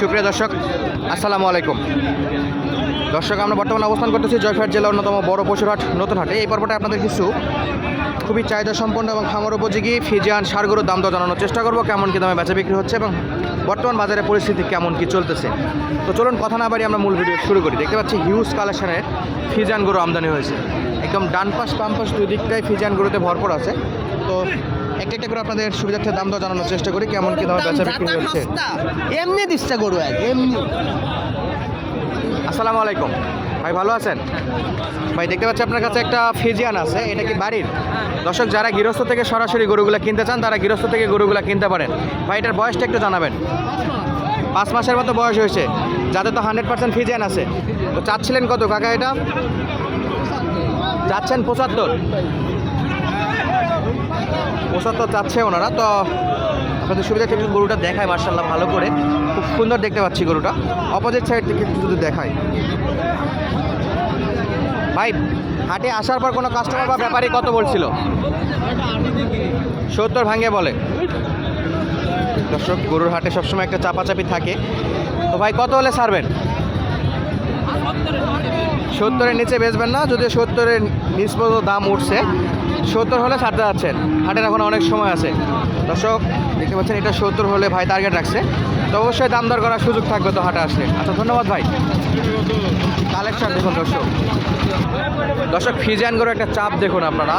সুপ্রিয় দর্শক, আসসালামু আলাইকুম। দর্শক, আমরা বর্তমানে অবস্থান করতেছি জয়ফাট জেলার অন্যতম বড় পশুরহাট নতুন হাটে। এই পর্বটা আপনাদের কিছু খুবই চাহিদা সম্পন্ন এবং খামার উপযোগী ফিজিয়ান সারগরুর দাম দর জানানোর চেষ্টা করব, কেমন কি দামে বেচা বিক্রি হচ্ছে এবং বর্তমান বাজারে পরিস্থিতি কেমন কি চলতেছে। তো চলুন, কথা না বাড়ি আমরা মূল ভিডিও শুরু করি। দেখতে পাচ্ছি হিউজ কালেকশনের ফিজিয়ান গরু আমদানি হয়েছে। একদম ডান পাশ, বাম পাশ দুই দিকটাই ফিজিয়ান গরুতে ভরপুর আছে। তো একটা একটা করে আপনাদের সুবিধার্থে দাম দর জানানোর চেষ্টা করি কেমন কি দামে বেচা বিক্রি হচ্ছে। এমনি দিচ্ছে গরু এক এমনি। আসসালামু আলাইকুম। ভাই ভালো আছেন? ভাই দেখতে পাচ্ছি আপনার কাছে একটা ফিজিয়ান আছে এটা কি বাড়ির? দর্শক যারা গৃহস্থ থেকে সরাসরি গরুগুলা কিনতে চান তারা গৃহস্থ থেকে গরুগুলা কিনতে পারেন। ভাই এটার বয়সটা একটু জানাবেন। পাঁচ মাসের মতো বয়স হয়েছে যাতে তো হান্ড্রেড পার্সেন্ট ফিজিয়ান আছে। তো চাচ্ছিলেন কত কাকা এটা? চাচ্ছেন পঁচাত্তর। পঁচাত্তর চাচ্ছে ওনারা, তো আপনাদের সুবিধা থেকে গরুটা দেখায় মার্শাল্লাহ ভালো করে। খুব সুন্দর দেখতে পাচ্ছি গরুটা। অপোজিট সাইড থেকে একটু যদি দেখায়। ভাই, হাটে আসার পর কোনো কাস্টমার বা ব্যাপারী কত বলছিল? সত্তর ভাঙে বলে। দর্শক, গরুর হাটে সবসময় একটা চাপাচাপি থাকে। তো ভাই, কত হলে ছাড়বেন? সত্তরের নিচে বেচবেন না যদি সত্তরের নিচ পর্যন্ত দাম উঠছে। সত্তর হলে ছাড়তে যাচ্ছেন। হাটের এখন অনেক সময় আছে। দর্শক, দেখতে পাচ্ছেন এটা সত্তর হলে ভাই টার্গেট রাখছে। তো অবশ্যই দাম দর করার সুযোগ থাকবে তো হাটে আসলে। আচ্ছা ধন্যবাদ ভাই। কালেকশন দেখুন দর্শক। দর্শক, ফিজিয়ান করে একটা চাপ দেখুন আপনারা।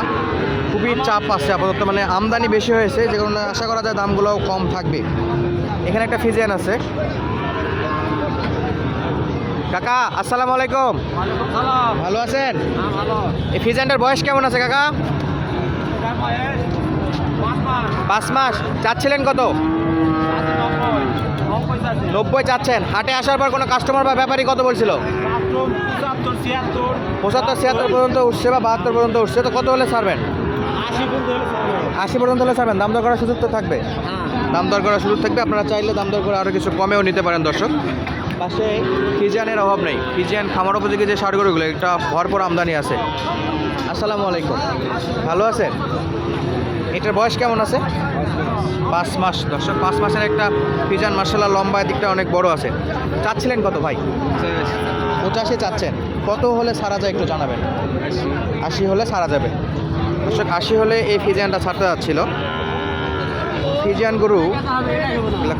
খুবই চাপ আছে, আপাতত মানে আমদানি বেশি হয়েছে, যে কারণে আশা করা যায় দামগুলোও কম থাকবে। এখানে একটা ফিজিয়ান আছে। কাকা আসসালামু আলাইকুম। ভালো আছেন? এই ফিজিয়ানটার বয়স কেমন আছে কাকা? পাঁচ মাস। চাচ্ছিলেন কত? নব্বই। চাচ্ছেন। হাটে আসার পর কোনো কাস্টমার বা ব্যাপারী কত বলছিল? পঁচাত্তর ছিয়াত্তর। পর্যন্ত উঠছে বা বাহাত্তর পর্যন্ত উঠছে। তো কত হলে ছাড়বেন? আশি পর্যন্ত হলে ছাড়বেন। দাম দর করার সুযোগ তো থাকবে। দাম দর করার সুযোগ থাকবে। আপনারা চাইলে দাম দর করে আরও কিছু কমেও নিতে পারেন দর্শক। পাশে ফিজিয়ানের অভাব নেই। ফিজিয়ান খামার উপযোগী যে সারগরুগুলো একটা ভরপুর আমদানি আছে। আসসালামু আলাইকুম। ভালো আছেন? এটার বয়স কেমন আছে? পাঁচ মাস। দর্শক, পাঁচ মাসের একটা ফিজান মার্শাল্লাহ লম্বা দিকটা অনেক বড় আছে। চাচ্ছিলেন কত ভাই? পঁচাশি চাচ্ছেন। কত হলে সারা যায় একটু জানাবেন? আশি হলে সারা যাবে। দর্শক, আশি হলে এই ফিজিয়ানটা ছাড়তে যাচ্ছিল। ফিজিয়ান গরু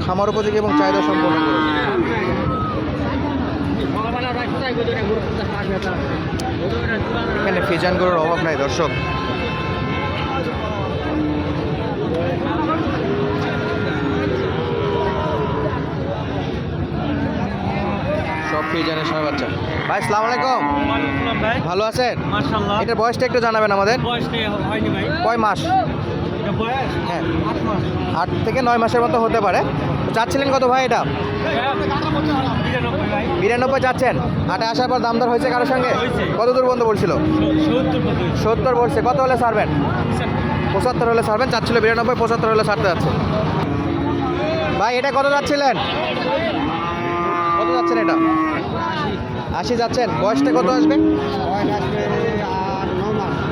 খামার উপযোগী এবং চাহিদা সম্পন্ন এখানে ফিজান গরুর অভাব নাই দর্শক। সব ফিজানের বাচ্চা। ভাই সালাম আলাইকুম। ভালো আছেন? এটার বয়সটা একটু জানাবেন আমাদের। কয় মাস? হ্যাঁ। আট থেকে নয় মাসের মতো হতে পারে। চাচ্ছিলেন কত ভাই এটা? বিরানব্বই চাচ্ছেন। হাটে আসার পর দাম দর হয়েছে কারোর সঙ্গে? কত দূর বন্ধ বলছিল? সত্তর বলছে। কত হলে ছাড়বেন? পঁচাত্তর। হলে ছাড়বেন চাচ্ছিল বিরানব্বই পঁচাত্তর হলে ছাড়তে যাচ্ছে। ভাই এটা কত যাচ্ছিলেন? কত যাচ্ছেন এটা? আশি যাচ্ছেন। বয়সটা কত আসবে?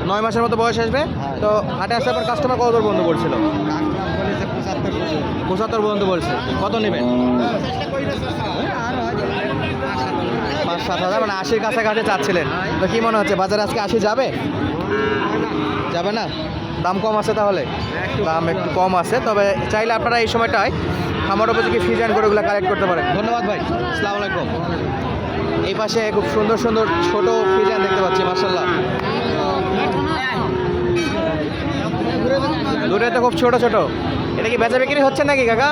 নয় মাসের মতো বয়স আসবে? তো হাটে আসার পর কাস্টমার কত বন্ধ করছিল? পঁচাত্তর পর্যন্ত বলছে। কত নেবেন? পাঁচ সাত হাজার মানে আশির কাছাকাছি চাচ্ছিলেন। তো কি মনে হচ্ছে, বাজারে আজকে আশি যাবে? যাবে না? দাম কম আছে তাহলে? দাম একটু কম আছে, তবে চাইলে আপনারা এই সময়টায় খামার উপযোগী ফিজান গরুগুলো কালেক্ট করতে পারেন। ধন্যবাদ ভাই। আসসালামু আলাইকুম। এই পাশে খুব সুন্দর সুন্দর ছোট ফিজান দেখতে পাচ্ছি। দূরে তো খুব ছোট ছোট। এটা কি বেচা বিক্রি হচ্ছে নাকি, কাকা?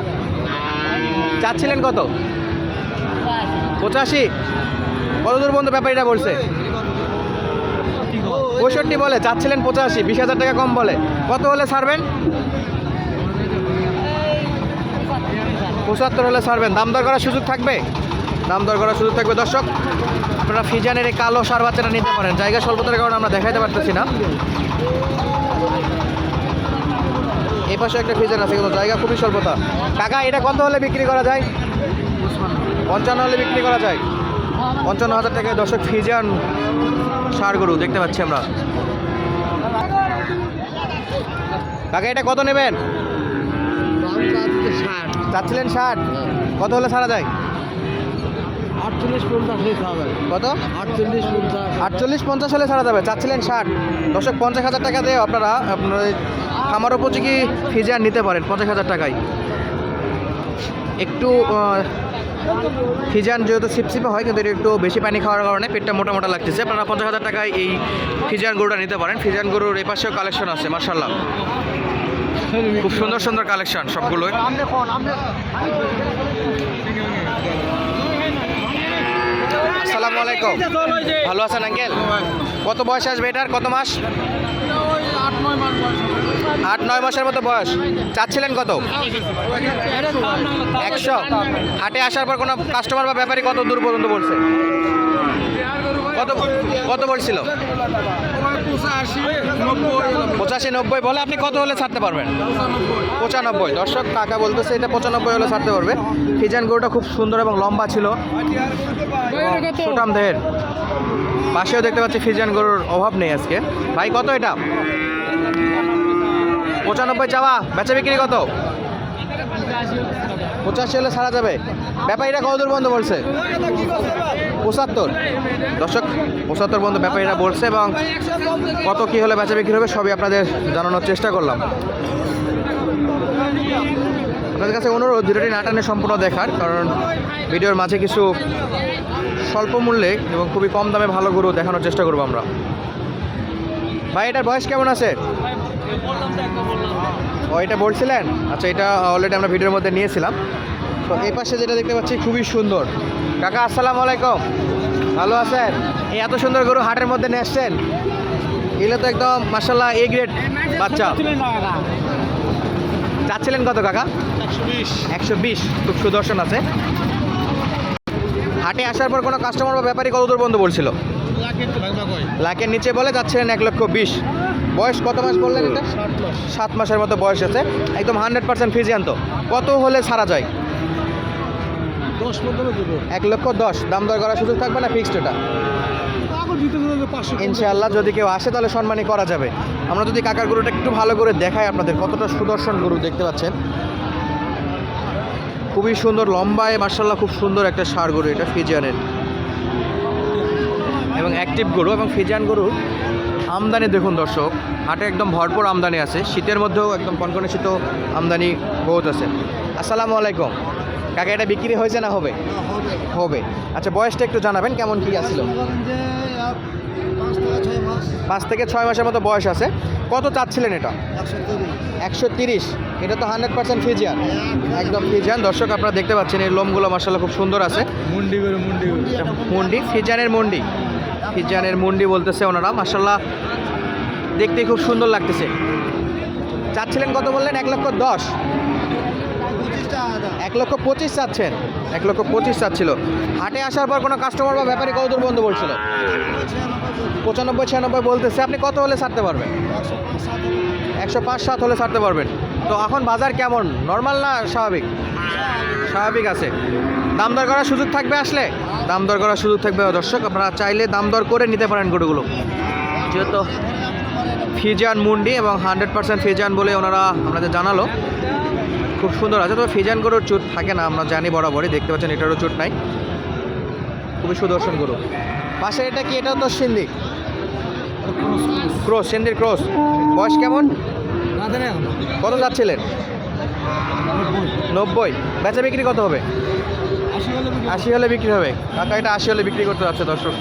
চাচ্ছিলেন কত? পঁচাশি। কত দূর পর্যন্ত ব্যাপারীরা বলছে? পঁয়ষট্টি বলে, চাচ্ছিলেন পঁচাশি, বিশ হাজার টাকা কম বলে। কত হলে ছাড়বেন? পঁচাত্তর হলে ছাড়বেন। দাম দর করার সুযোগ থাকবে? দাম দর করার সুযোগ থাকবে, দর্শক। আপনারা ফিজানের এই কালো সার বাচ্চাটা নিতে পারেন। জায়গা স্বল্পতার কারণে আমরা দেখাইতে পারতেছি না। এই পাশে একটা ফিজান আছে, কিন্তু জায়গা খুবই স্বল্পতা। কাকা, এটা কত হলে বিক্রি করা যায়? পঞ্চান্ন হলে বিক্রি করা যায়। পঞ্চান্ন হাজার টাকায় দর্শক ফিজান সার গরু, দেখতে পাচ্ছি আমরা। কাকা, এটা কত নেবেন? চাচ্ছিলেন ষাট কত হলে ছাড়া যায়? আটচল্লিশ পঞ্চাশ হবে কত? আটচল্লিশ পঞ্চাশ আটচল্লিশ পঞ্চাশ হলে ছাড়া যাবে। চাচ্ছিলেন ষাট দশক পঞ্চাশ হাজার টাকা দিয়ে আপনারা ওই খামার উপযোগী ফিজার নিতে পারেন, পঞ্চাশ হাজার টাকায়? একটু ফিজান যেহেতু সিপসিপে হয়, কিন্তু একটু বেশি পানি খাওয়ার কারণে পেটটা মোটা মোটা লাগতেছে। আপনারা পঞ্চাশ হাজার টাকায় এই ফিজান গরুটা নিতে পারেন। ফিজান গরুর এই পাশেও কালেকশন আছে মার্শাল্লাহ খুব সুন্দর সুন্দর কালেকশন সবগুলোই। আসসালামু আলাইকুম। ভালো আছেন, আঙ্কেল? কত বয়স আসবে এটার? কত মাস? আট, নয় মাসের মতো বয়স। চাচ্ছিলেন কত? একশো। হাটে আসার পর কোনো কাস্টমার বা ব্যাপারী কত দূর পর্যন্ত বলছে? কত কত বলছিল? পঁচাশি, নব্বই বলে আপনি কত হলে ছাড়তে পারবেন? পঁচানব্বই। দর্শক টাকা বলতেছে এটা পঁচানব্বই হলে ছাড়তে পারবে। ফিজান গরুটা খুব সুন্দর এবং লম্বা ছিল। দেহের। পাশেও দেখতে পাচ্ছি ফিজান গরুর অভাব নেই আজকে। ভাই, কত এটা? পঁচানব্বই চাওয়া, বেচা বিক্রি কত? পঁচাশি হলে ছাড়া যাবে। ব্যাপারীরা কত দূর বন্ধ বলছে? পঁচাত্তর। দর্শক, পঁচাত্তর বন্ধু ব্যাপারীরা বলছে এবং কত কি হলে বেচা বিক্রি হবে সবই আপনাদের জানানোর চেষ্টা করলাম। আপনাদের কাছে অনুরোধ, ভিডিওটি নাটানে সম্পূর্ণ দেখার, কারণ ভিডিওর মাঝে কিছু স্বল্প মূল্যে এবং খুবই কম দামে ভালো গরু দেখানোর চেষ্টা করব আমরা। ভাই, এটার বয়স কেমন আছে? ও এটা বলছিলেন? আচ্ছা এটা অলরেডি আমরা ভিডিওর মধ্যে নিয়েছিলাম। তো এই পাশে যেটা দেখতে পাচ্ছি খুবই সুন্দর। কাকা আসসালামু আলাইকুম। ভালো আছেন? এই এত সুন্দর গরু হাটের মধ্যে নিয়ে আসছেন? এগুলো তো একদম মার্শাল্লাহ এ গ্রেড বাচ্চা। চাচ্ছিলেন কত কাকা? একশো বিশ। খুব সুদর্শন আছে। হাটে আসার পর কোনো কাস্টমার বা ব্যাপারী কত দূর বন্ধ বলছিল? লাখের নিচে বলে যাচ্ছিলেন এক লক্ষ বিশ। বয়স কত মাস বললেন এটা? সাত মাসের মতো বয়স আছে। একদম হান্ড্রেড পার্সেন্ট ফিজিয়ান্ত কত হলে ছাড়া যায়? দশ পনেরো এক লক্ষ দশ। দাম দর করার সুযোগ থাকবে না ফিক্সড এটা? ইনশাআল্লাহ যদি কেউ আসে তাহলে সম্মানই করা যাবে। আমরা যদি কাকার গরুটা একটু ভালো করে দেখাই আপনাদের কতটা সুদর্শন গরু দেখতে পাচ্ছেন। খুবই সুন্দর লম্বায় মার্শাল্লাহ খুব সুন্দর একটা সার গরু এটা ফিজিয়ানের। এবং অ্যাক্টিভ গরু এবং ফিজিয়ান গরুর আমদানি দেখুন দর্শক হাটে একদম ভরপুর আমদানি আছে শীতের মধ্যেও একদম কনকনে শীত আমদানি বহুত আছে। আসসালামু আলাইকুম। কাকা এটা বিক্রি হয়েছে না হবে? হবে। আচ্ছা বয়সটা একটু জানাবেন কেমন কি আসছিল পাঁচ থেকে ছয় মাসের মতো বয়স আছে। কত চাচ্ছিলেন এটা? একশো তিরিশ। এটা তো হান্ড্রেড পার্সেন্ট ফিজিয়ান। একদম ফিজিয়ান। দর্শক আপনারা দেখতে পাচ্ছেন এই লোমগুলো মার্শাল্লাহ খুব সুন্দর আছে। মুন্ডি করে মুন্ডি মুন্ডি ফিজানের মুন্ডি। ফিজানের মুন্ডি বলতেছে ওনারা। মার্শাল্লাহ দেখতে খুব সুন্দর লাগতেছে। চাচ্ছিলেন কত বললেন? এক লক্ষ দশ। এক লক্ষ পঁচিশ চাচ্ছেন। এক লক্ষ পঁচিশ চাচ্ছিল। হাটে আসার পর কোনো কাস্টমার বা ব্যাপারী কত বন্ধ বলছিল? পঁচানব্বই, ছিয়ানব্বই বলতেছে। আপনি কত হলে ছাড়তে পারবেন? একশো পাঁচ, সাত হলে ছাড়তে পারবেন। তো এখন বাজার কেমন? নর্মাল না স্বাভাবিক? স্বাভাবিক আছে। দাম দর করার সুযোগ থাকবে আসলে? দাম দর করার সুযোগ থাকবে দর্শক আপনারা চাইলে দাম দর করে নিতে পারেন গরুগুলো। যেহেতু ফিজান মুন্ডি এবং হান্ড্রেড পার্সেন্ট ফিজান বলে ওনারা আপনাদের জানালো। খুব সুন্দর আছে তবে ফিজান গরুর চুট থাকে না আমরা জানি বরাবরই দেখতে পাচ্ছেন এটারও চুট নাই। খুবই সুদর্শন গরু। পাশে এটা কি? এটা তো সিন্ধি। ক্রস সিন্ধির ক্রস বয়স কেমন? কত যাচ্ছিলেন? নব্বই। বেচা বিক্রি কত হবে? আশি হলে বিক্রি হবে। কাকা এটা আশি হলে বিক্রি করতে যাচ্ছে দর্শক।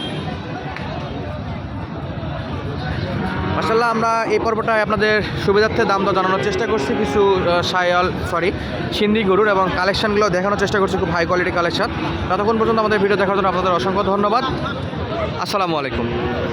মার্শাল্লাহ আমরা এই পর্বটায় আপনাদের সুবিধার্থে দাম দর জানানোর চেষ্টা করছি। কিছু সায়াল সরি সিন্ধি গরুর এবং কালেকশানগুলো দেখানোর চেষ্টা করছি খুব হাই কোয়ালিটি কালেকশন। ততক্ষণ পর্যন্ত আমাদের ভিডিও দেখার জন্য আপনাদের অসংখ্য ধন্যবাদ। আসসালামু আলাইকুম।